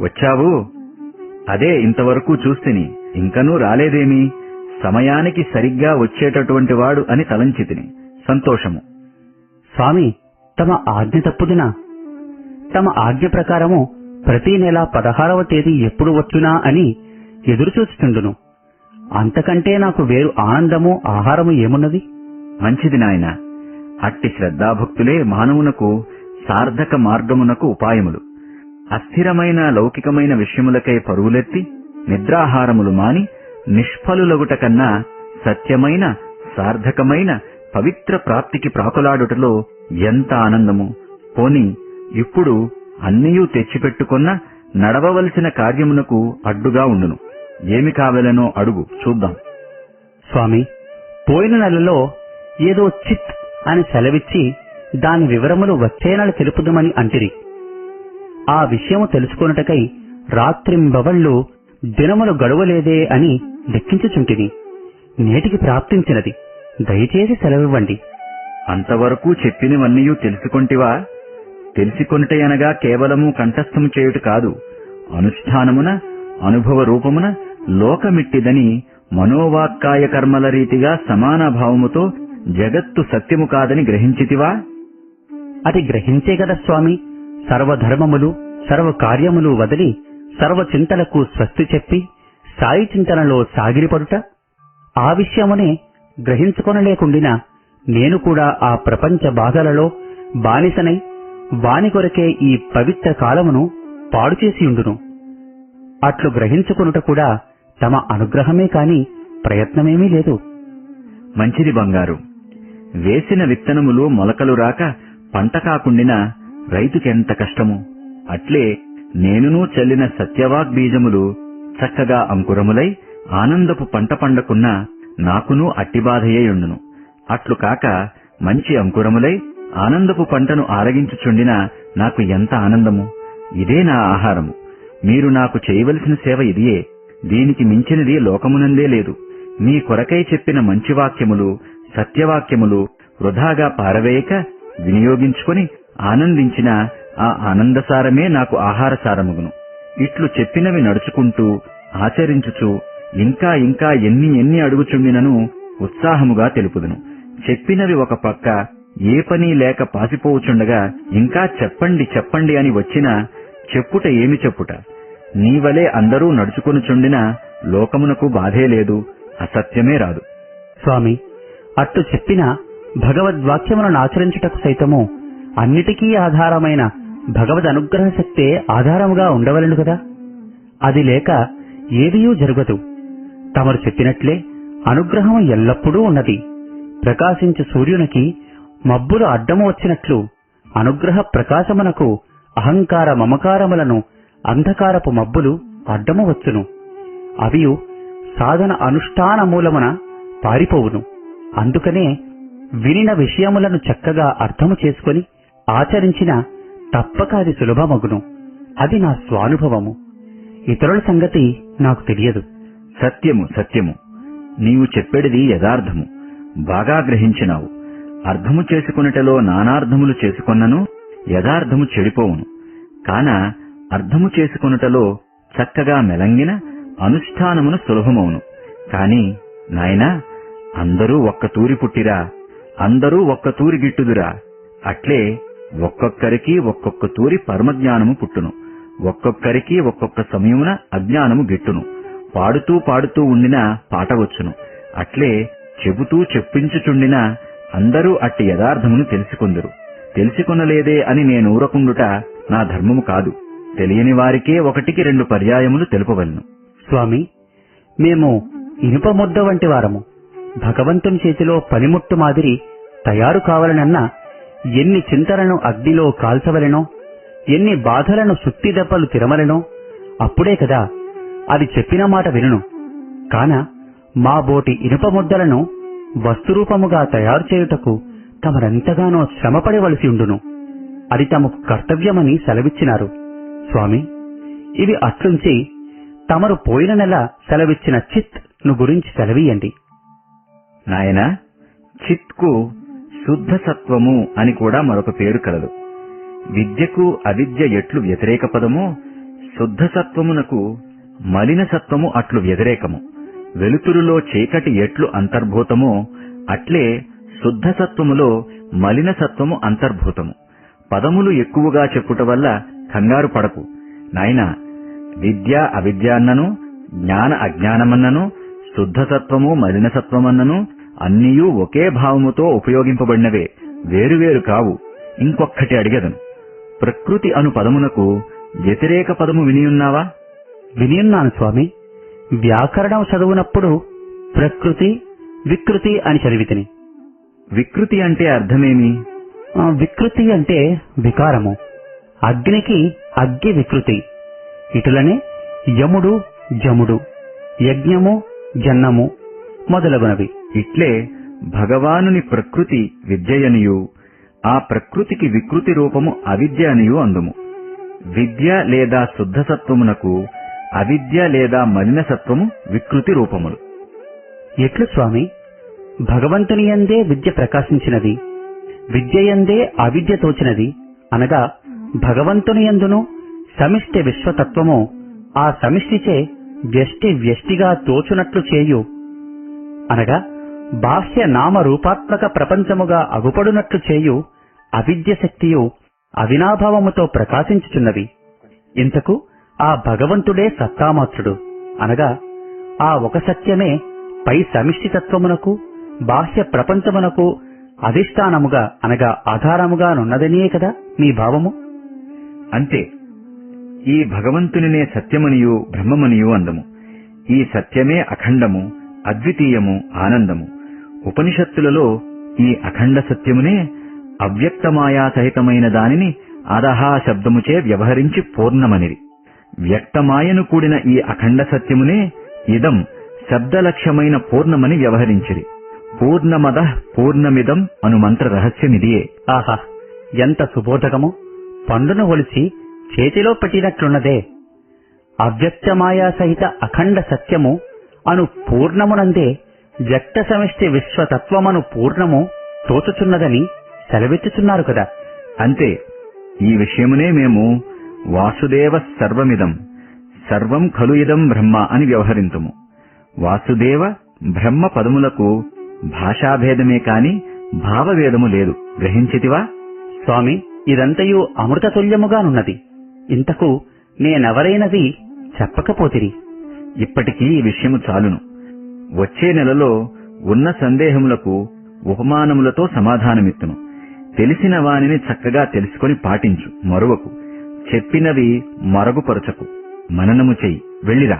వచ్చావు? అదే ఇంతవరకు చూస్తిని. ఇంకనూ రాలేదేమి? సమయానికి సరిగ్గా వచ్చేటటువంటి వాడు అని తలంచితిని. సంతోషము. స్వామి తమ ఆజ్ఞ తప్పుదునా? తమ ఆజ్ఞ ప్రకారము ప్రతి నెల పదహారవ తేదీ ఎప్పుడు వచ్చునా అని ఎదురుచూస్తుండును అంతకంటే నాకు వేరు ఆనందము ఆహారము ఏమున్నది? మంచిది నాయన. అట్టి శ్రద్ధాభక్తులే మానవునకు సార్థక మార్గమునకు ఉపాయములు. అస్థిరమైన లౌకికమైన విషయములకై పరుగులెత్తి నిద్రాహారములు మాని నిష్ఫలులగుట కన్నా సత్యమైన సార్థకమైన పవిత్ర ప్రాప్తికి ప్రాకులాడుటలో ఎంత ఆనందము! పోని ఇప్పుడు అన్నియూ తెచ్చిపెట్టుకున్న నడవవలసిన కార్యమునకు అడ్డుగా ఉండును. ఏమి కావలనో అడుగు చూద్దాం. స్వామి పోయిన నెలలో ఏదో చిత్ అని సెలవిచ్చి దాని వివరములు వచ్చే నెల తెలుపుదమని అంటిరి. ఆ విషయము తెలుసుకొనుటకై రాత్రింబవళ్ళు దినములు గడువలేదే అని లెక్కించుచుంటిని నేటికి ప్రాప్తించినది. దయచేసి సెలవివ్వండి. అంతవరకు చెప్పినవన్నీయూ తెలుసుకొంటివా? తెలుసుకొనుటయనగా కేవలము కంఠస్థము చేయుట కాదు. అనుష్ఠానమున అనుభవ రూపమున లోకమిట్టిదని మనోవాక్కాయ కర్మల రీతిగా సమాన భావముతో జగత్తు సత్యము కాదని గ్రహించితివా? అది గ్రహించే గదా స్వామి. సర్వధర్మములు సర్వకార్యములు వదిలి సర్వ చింతలకు స్వస్తి చెప్పి సాయి చింతనలో సాగిరిపడుట ఆ విషయమునే గ్రహించుకొనలేకుండిన నేను కూడా ఆ ప్రపంచ బాధలలో బానిసనై వాని కొరకే ఈ పవిత్ర కాలమును పాడు చేసియుండును. అట్లు గ్రహించుకొనుట కూడా తమ అనుగ్రహమే కాని ప్రయత్నమేమీ లేదు. మంచిది బంగారు. వేసిన విత్తనములు మొలకలు రాక పంట కాకుండినా రైతుకెంత కష్టము. అట్లే నేనునూ చల్లిన సత్యవాగ్ బీజములు చక్కగా అంకురములై ఆనందపు పంట పండకున్నా నాకునూ అట్టిబాధయేయుండును అట్లుకాక అట్లు కాక మంచి అంకురములై ఆనందపు పంటను ఆరగించుచుండినా నాకు ఎంత ఆనందము. ఇదే నా ఆహారము. మీరు నాకు చేయవలసిన సేవ ఇదియే. దీనికి మించినది లోకమునందే లేదు. మీ కొరకై చెప్పిన మంచి వాక్యములు సత్యవాక్యములు వృధాగా పారవేయక వినియోగించుకుని ఆనందించిన ఆ ఆనందసారమే నాకు ఆహార సారముగును ఇట్లు చెప్పినవి నడుచుకుంటూ ఆచరించుచు ఇంకా ఇంకా ఎన్ని ఎన్ని అడుగుచుండినను ఉత్సాహముగా తెలుపుదును. చెప్పినవి ఒక పక్క ఏ పని లేక పాసిపోవుచుండగా ఇంకా చెప్పండి చెప్పండి అని వచ్చినా చెప్పుట ఏమి చెప్పుట? నీవలే అందరూ నడుచుకొనుచుండినా లోకమునకు బాధే లేదు అసత్యమే రాదు. స్వామి అట్టు చెప్పిన భగవద్వాక్యములను ఆచరించుటకు సైతము అన్నిటికీ ఆధారమైన భగవద్ అనుగ్రహ శక్తే ఆధారముగా ఉండవలను కదా? అది లేక ఏదియూ జరగదు. తమరు చెప్పినట్లే అనుగ్రహం ఎల్లప్పుడూ ఉన్నది. ప్రకాశించు సూర్యునికి మబ్బులు అడ్డము వచ్చినట్లు అనుగ్రహ ప్రకాశమునకు అహంకార మమకారములను అంధకారపు మబ్బులు అడ్డము వచ్చును. అవియు సాధన అనుష్ఠాన మూలమున పారిపోవును. అందుకనే వినిన విషయములను చక్కగా అర్థము చేసుకొని ఆచరించిన తప్పక అది సులభమగును. అది నా స్వానుభవము. ఇతరుల సంగతి నాకు తెలియదు. సత్యము సత్యము. నీవు చెప్పేడిది యథార్థము. బాగా గ్రహించినావు. అర్థము చేసుకున్నటలో నానార్థములు చేసుకొన్నను యథార్థము చెడిపోవును. కాన అర్థము చేసుకొనుటలో చక్కగా మెలంగిన అనుష్ఠానమును సులభమవును. కాని నాయనా అందరూ ఒక్క తూరి పుట్టిరా అందరూ ఒక్క తూరి గిట్టుదురా. అట్లే ఒక్కొక్కరికి ఒక్కొక్క తూరి పరమజ్ఞానము పుట్టును. ఒక్కొక్కరికి ఒక్కొక్క సమయమున అజ్ఞానము గిట్టును. పాడుతూ పాడుతూ ఉండిన పాట వచ్చును. అట్లే చెబుతూ చెప్పించుచుండిన అందరూ అట్టి యథార్థమును తెలుసుకుందరు. తెలుసుకొనలేదే అని నేను ఊరకుండుట నా ధర్మము కాదు. తెలియని వారికే ఒకటికి రెండు పర్యాయములు తెలుపవలను. స్వామి మేము ఇనుప ముద్ద వంటి వారము. భగవంతుని చేతిలో పనిముట్టు మాదిరి తయారు కావాలనన్నా ఎన్ని చింతలను అగ్నిలో కాల్చవలెనో ఎన్ని బాధలను సుత్తి దెబ్బలు తిరమలెనో అప్పుడే కదా అది చెప్పిన మాట వినును. కాన మా బోటి ఇనుప ముద్దలను వస్తురూపముగా తయారు చేయుటకు తమరెంతగానో శ్రమపడవలసి ఉండును. అది తమకు కర్తవ్యమని సెలవిచ్చినారు. స్వామి ఇవి అట్లుంచి తమరు పోయిన నెల సెలవిచ్చిన చిత్ను గురించి సెలవీయండి. నాయనా చిత్కు శుద్ధ సత్వము అని కూడా మరొక పేరు కలదు. విద్యకు అవిద్య ఎట్లు వ్యతిరేక పదమో శుద్ధ సత్వమునకు మలిన సత్వము అట్లు వ్యతిరేకము. వెలుతురులో చీకటి ఎట్లు అంతర్భూతమో అట్లే శుద్ధ సత్వములో మలిన సత్వము అంతర్భూతము. పదములు ఎక్కువగా చెప్పుట వల్ల కంగారు పడకు. నాయనా విద్య అన్నను జ్ఞాన అజ్ఞానమన్నను శుద్ధసత్వము మలినసత్వమన్నను అన్నియూ ఒకే భావముతో ఉపయోగింపబడినవే వేరువేరు కావు. ఇంకొక్కటి అడిగదను. ప్రకృతి అను పదమునకు వ్యతిరేక పదము వినియున్నావా వినియున్నాను స్వామి. వ్యాకరణం చదువునప్పుడు ప్రకృతి వికృతి అని చదివితిని. వికృతి అంటే అర్థమేమి? ఆ, వికృతి అంటే వికారము. అగ్నికి అగ్గి వికృతి. ఇటులనే యముడు జముడు యజ్ఞము జన్నము మొదలగునవి. ఇట్లే భగవానుని ప్రకృతి విద్యయనియు ఆ ప్రకృతికి వికృతి రూపము అవిద్య అనియు అందుము. విద్య లేదా శుద్ధసత్వమునకు అవిద్య లేదా మలినసత్వము వికృతి రూపములు. ఎట్లు స్వామి? భగవంతుని యందే విద్య ప్రకాశించినది విద్యయందే అవిద్య తోచినది అనగా భగవంతుని యందును సమిష్టి విశ్వతత్వము ఆ సమిష్టిచే వ్యష్టి వ్యష్టిగా తోచునట్లు చేయు అనగా బాహ్య నామ రూపాత్మక ప్రపంచముగా అగుపడునట్లు చేయు అవిద్య శక్తియు అవినాభావముతో ప్రకాశించుచున్నవి. ఇంతకు ఆ భగవంతుడే సత్తామాత్రుడు. అనగా ఆ ఒక సత్యమే పై సమిష్టితత్వమునకు బాహ్య ప్రపంచమునకు అధిష్టానముగా అనగా ఆధారముగా నున్నదనియే కదా మీ భావము? అంతే. ఈ భగవంతునినే సత్యమనియు బ్రహ్మమనియు అందము. ఈ సత్యమే అఖండము అద్వితీయము ఆనందము. ఉపనిషత్తులలో ఈ అఖండ సత్యమునే అవ్యక్తమాయా సహితమైన దానిని అదహా శబ్దముచే వ్యవహరించి పూర్ణమనిది. వ్యక్తమాయను కూడిన ఈ అఖండ సత్యమునే ఇదం శబ్దలక్ష్యమైన పూర్ణమని వ్యవహరించిరి. పూర్ణమద పూర్ణమిదం అను మంత్ర రహస్యమిదియే ఆహా ఎంత సుబోధకము! పండును ఒలిసి చేతిలో పెట్టినట్లున్నదే. అవ్యక్తమాయా సహిత అఖండ సత్యము అను పూర్ణమునందే వ్యక్త సమిష్టి విశ్వతత్వమను పూర్ణము తోచుచున్నదని సెలవెత్తుచున్నారు కదా. అంతే ఈ విషయమునే మేము వాసుదేవ సర్వమిదం సర్వం ఖలు ఇదం బ్రహ్మ అని వ్యవహరింతుము. వాసుదేవ బ్రహ్మ పదములకు భాషాభేదమే కాని భావభేదము లేదు. గ్రహించితివా? స్వామి ఇదంతయు అమృతతుల్యముగానున్నది. ఇంతకు నేనెవరైనది చెప్పకపోతిరి. ఇప్పటికీ ఈ విషయము చాలును. వచ్చే నెలలో ఉన్న సందేహములకు ఉపమానములతో సమాధానమిత్తును. తెలిసిన వానిని చక్కగా తెలుసుకొని పాటించు మరువకు. చెప్పినవి మరుగుపరచకు. మననము చెయ్యి వెళ్ళిరా.